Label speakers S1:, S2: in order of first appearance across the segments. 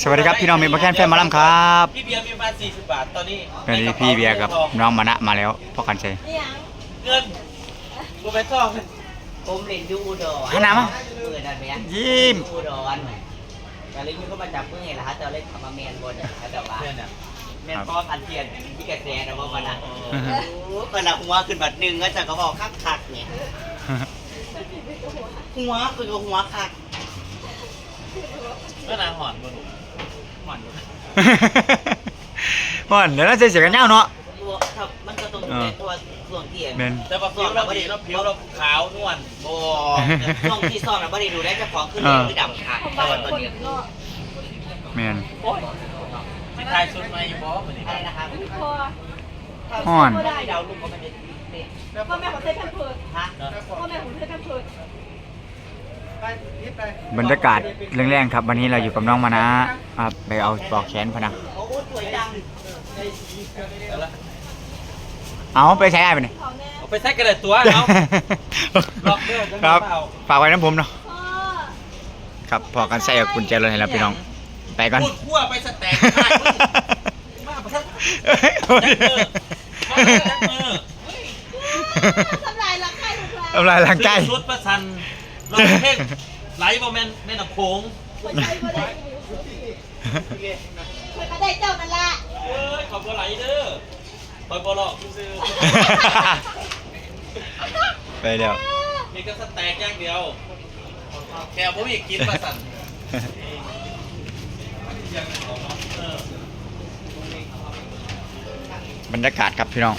S1: สวัสดีครับพี่น้องมีบักแคนแฟนหมาลัมครับ
S2: พี่เบียร์มีประมาณ40บาทตอนนี้
S1: วันนี้พี่เบียร์กับน้องมานะมาแล้วพ่อกันชัย
S2: เงินกูไปซ่อง
S3: ผมเล่นอยูอุดร
S1: หันหน้ามา
S3: เปิดนั่นไหม
S1: ยิ้ม
S3: อุดรแต่เล่นมันก็มาจับมือไงล่ะฮะแต่เล่นทำมาแมนบนนะแต่ว่า
S2: เนี่ยเนี่ย
S3: แมนป้อมอันเทียนที่กระแสนะว่ามันอะ
S1: อือฮึ
S3: โอ้คนละหัวขึ้นบัดหนึ่งก็จะก็บอกคักคักๆเนี่ยหัวคือหัวคัก
S2: ก็นางหอนบนหนูห อนอยู่
S1: ม่อนเดี๋ยวเราจะเสียกันยาวเนาะ
S3: ตัวถ้ามันก็ตรงอยู่ในตัวส่วนที่เห็น
S1: แม่น
S2: แต่ว่าผิวเราดีเราผิวเราขาวนวล
S3: โอ้ช่องที่ซ่อนเราไม่ได้ดูได้เจ้าของขึ้นเลยคือดำคักแต่ว่าตัวนี้
S1: แมน
S2: ที่ทายสุดมาอยู่บอสมันนี่
S3: อะไรนะครับ
S1: ม่อน
S3: ไม่ได้เดาลูกก็มันจะเตะ
S4: พ่อแม่ของเต้นแพมเพิร์ด
S3: ฮะ
S4: พ่อแม่ของเต้นแพมเพิร์ด
S1: บรรยากาศแรงๆครับ วันนี้เราอยู่กับน้องมานะครับไปเอาปลอกแขนพะนะ
S3: โอ้โหสวยจัง
S1: เอาไปใช้ได้ไปเนี่ย
S4: เขาแน่
S2: เอาไปใส่กระเด็ดตัวเอาล็อกเด้อจัง
S1: ครับ
S2: เปล่า
S1: ฝากไว้น้ำผมเนาะ
S4: พ่อ
S1: ครับพอกันใส่กับกุญแจรถให้แล้วพี่น้อง ไปก่อน
S2: พูดคั่วไปสแต็กได้เว้ยมาประทัด
S1: เอ้ย
S2: จักมือมาจักมือ
S4: ทำลายรักใครถูกแล้ว
S1: ทำลายร่างกาย
S2: ซื้อชุดประชัน รถเพศไหลบ่แม่นแม่น้ำโขง
S4: คนใช้คนใช้คนก็ได้เจ้านั่นละ
S2: เอ้ยขอบคุณไหลเด้อคอยบ่หลอกซื้อ
S1: ไปเดี๋ยว
S2: ๆนี่ก็สแต็กอย่างเดียว แค่ผมอีกกินประสันบ
S1: รรยากาศครับพี่น้อง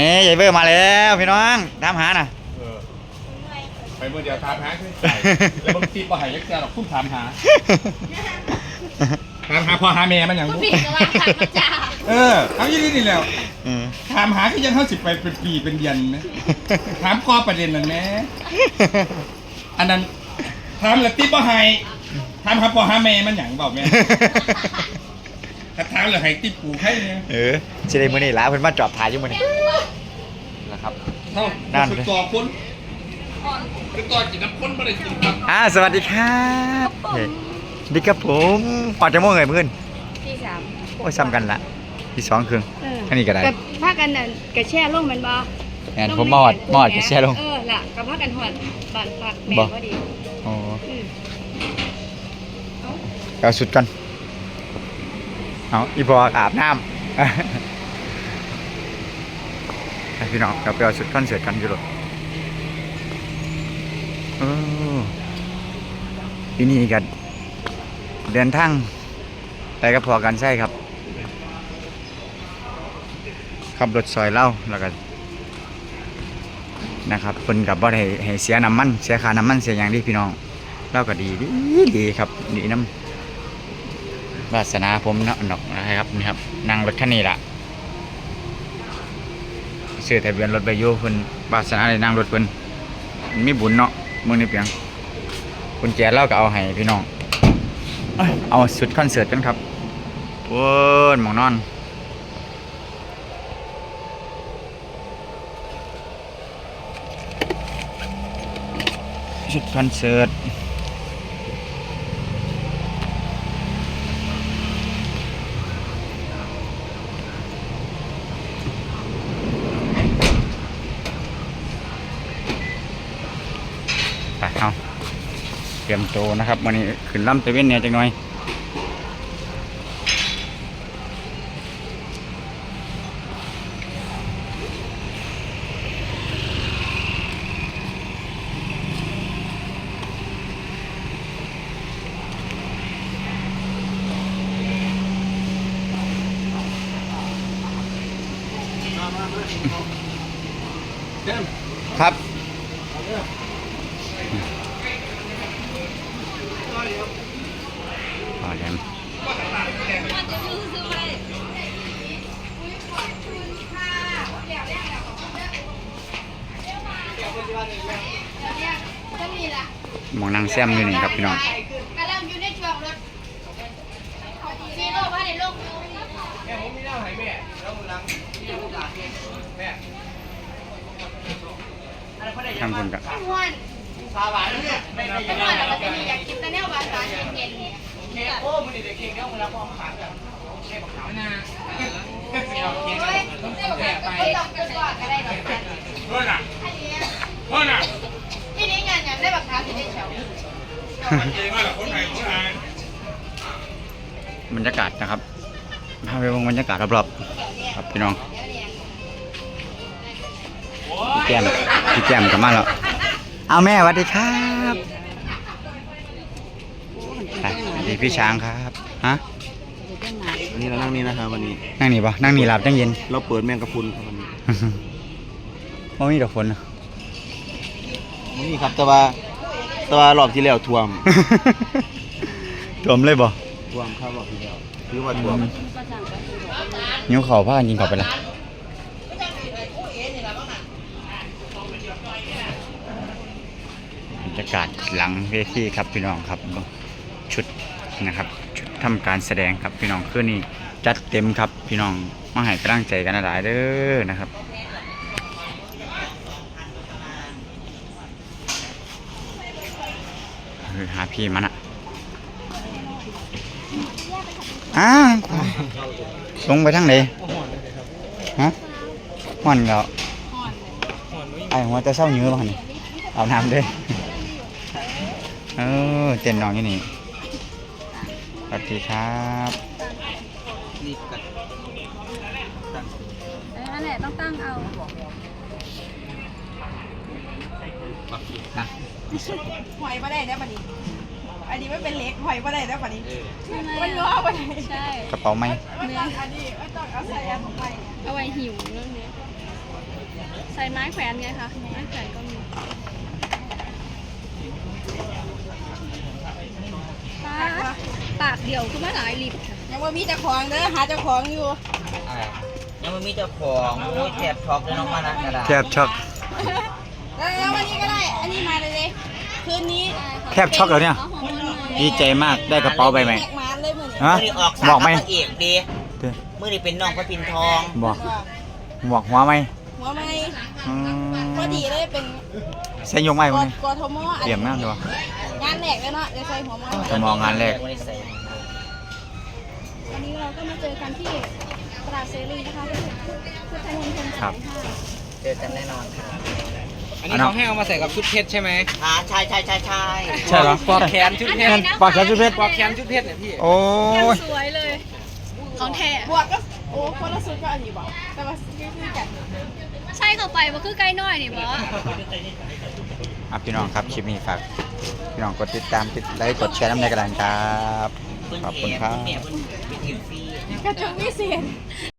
S1: อ้ยใหญ่เบอร์มาแล้วพี่น้องตามหาน่ะ
S5: เออไปเมื่อเดียวถามหาขึ้นไปแล้วบางทีปหายักษ์แกหรอกคุณถามหาถามหาพ่อหาแม่มันอย่าง
S4: ผู้
S5: บุ
S4: ผิดก็ว่าขับมาจ่า
S5: เออเอาอย่างนี้นี่แล้ว
S1: เออ
S5: ถามหาคือยังเข้าสิบไปเป็นปีเป็นเดือนไหมถามข้อประเด็นนั่นแหมอันนั้นถามแล้วติบ่ให้ถามหาพ่อหาแม่มันอย่างบอกแม่ ถ้าถามแล้วให้ติปูให้เนี่ย
S1: เออจะได้มื้อนี้ล่ะเพิ่นมาจอบถ่ายอยู่มื้อนี้นะครับ
S5: เท่า
S1: นั่น
S5: คือก่อคนคือก่อจิตน้ำคนบ่ได้กินครับ
S1: อ่าสวัสดีครับเฮ้ยสวัสดีครับผมปอดจะโม่งไงเพื่อน
S4: ที่สาม
S1: โอ้ยซ้ำกันละที่สองครึ่งอันนี้ก็ได้
S4: กับพากันนั่นกระแช่ลงมันบ่
S1: แอนผมมอดมอดจะแช่ลง
S4: เออล่ะกับพากันหอดบ้านพักแม่
S1: บ่
S4: ก็ดี
S1: โอ้
S4: อืม
S1: เอาสุดกัน เอาอีพออาบน้ำให้พี่น้องเราไปเอาสุดคอนเสิร์ตกันอยู่หรอเอที่นี่กันเดินทางไปก็พอกันใช่ครับขับรถซอยเล่าแล้วก็นะครับเพิ่นกับว่าให้ให้เสียน้ำมัน เสียค่าน้ำมันเสียอย่างที่พี่น้องเล่าก็ดีดีดีครับดีน้ำ วาสนาผมเนาะนาะนะครับนี่ครับนั่งรถคันนี้ละซื้อทะเบียนรถไปอยู่เพิ่นวาสนาได้นั่งรถเพิ่นมันมีบุญเนาะมื้อนี้เพียงคุณแจเล่าก็เอาให้พี่น้องเอาสุดคอนเสิร์ตกันครับเว้นหมองนอนชุดคอนเสิร์ตไปเอาเต รียมโตนะครับวันนี้ขึ้นลำตะเวนเนี่ยจังหน่อยครับอ๋อเดี๋ยวหมอง นางแซมอยู่นี่ครับพี่น้อง
S4: กำลังอยู่ในช่วงรถซีโร่พาในโลก
S1: ทางคนกับ
S4: ม้วน
S3: ปลาหวานเนี่ยไม่ได้
S4: ม้วนแล้วก็จะมีอยากโอ้ยไม่ต้องเกินกว่าก็ได้ดอกจัน
S5: เพื่อนอะ
S4: อันนี้
S5: เพื่อนอะ
S4: ที่นี้งานยัง ได้บักขามที่ได้เฉา
S5: เองว่าคนไหนคนไหน
S1: บรรยากาศนะครับพาไปวงบรรยากาศรอบๆครับพี่น้องพี่แก้มพี่แก้มกลับมาแล้วเอาแม่สวัสดีครับไปสวัสดีพี่ช้างครับฮะ
S6: วันนี้เรานั่งนี่นะครับวันนี้
S1: นั่งนี่ปะนั่งนี่หลับจังเย็น
S6: เราเปิดแมงกะพรุนครับวันนี้
S1: ว่ามีดอกฝนนะ
S6: นี่ครับแต่ว่าแต่ว่ารอบที่แล้วท่วม
S1: ท่วมเลยบ่
S6: ท่วมครับรอบที่แล้วคือว่าท่วม
S1: นิ้วเข่าผ้ากันยิงเข่าไปละบรรยากาศหลังเวทีครับพี่น้องครับชุดนะครับชุดทำการแสดงครับพี่น้องคืนนี้จัดเต็มครับพี่น้องมาให้กำลังใจกันหลายๆเด้อนะครับ ออหาพี่มันอะอ้าวลงไปทางไหนฮะห่อนแล้วไอหัวจะเศร้าเยื้อบ้างนี่เอาน้ำเด้วยเออเต้นน้องอยู่นี่สวัสดีครับ
S7: นั่นแหละต้องตั้งเอา
S8: หอยมาได้ได้ปะนี้ อันนี้ไม่เป็นเล็กหอยมาได้ได้ปะนี้
S7: ใช่ไหม
S8: มันง้อปะนี้
S7: ใช่
S1: กระเป๋าไหม
S8: ไม่ต้องอันนี้ไม่ต้องเอาใส่อันของไป
S7: เอาไว้หิวเรื่องนี้ ใส่ไม้แขวนไงคะ ไม้แขวนก็มีปากปากเดี่ยวคือมาหลายลิบค่ะ
S8: ยังว่ามีเจ้าของเด้อหาเจ้าของอยู่
S3: อ่ายังไม่มีเจ้าของโอ้ยแทบช็อกเลยน้องมานะกระดาษ
S1: แทบช็อก
S8: แล้วแล้ววันนี้ก็ได้ อันนี้มาเลยเลยคืนนี้
S1: แทบช็อกแล้วเนี่ย
S7: เอาของมันหน่อย
S1: ดีใจมากได้กระเป๋าใบใหม่
S8: แจกมาเลยมือนี้
S1: ฮะ
S3: มือนี้ออกสา
S1: บ
S3: ว
S1: อกไหม
S3: พระเอกดี
S1: เด้อ
S3: มือนี้เป็นน้องพระปินทอง
S1: บอกบอกหัวไหม
S8: หัวไม้
S1: อืม
S8: พอดีเลยเป็น
S1: ใส่ยงไหม
S8: ก
S1: วัน
S8: อ
S1: นี้
S8: กอทมอัน
S1: เตรียมงานด้วย
S8: งานแหลกแล้วเนาะเดี๋ยวใส่หัวไม้
S1: จะมองงานแรก
S3: ไม่ได้ใส่
S7: วันนี้เราก็มาเจอกันที่ตลาดเซรีนะคะพุทธมณฑล
S1: ครั
S7: สา
S1: บ
S7: ยห้า
S3: เจอกันแน่นอนค่ะ
S2: อันนี้เขาให้เอามาใส่กับชุดเพชรใช่ไหม
S3: อ่าใช่ใช่ใช่ใช่
S1: ใช่เหรอ
S2: ปอกแขนชุดเพชร
S1: ปอกแขนชุดเพชร
S2: ปอกแขนชุดเพชรเนี่ยพี่
S1: โอ้
S7: ยัง
S1: ย
S7: สวยเลย ของแท้
S8: บวกก็โอ้คนละสุดก็อันนี้บอกแต่ว่าคือคือกัน
S7: ใช่เข้าไปมันคือไกลน้อยนี่บอ
S1: อะพี่น้องครับคลิปนี้ฝากพี่น้องกดติดตามติดไลค์กดแชร์น้ำในกระดานครับขอบคุณครับ
S3: เพิ่นแอบเพิ่นเป็นเอฟซี
S8: กระจกวิเศษ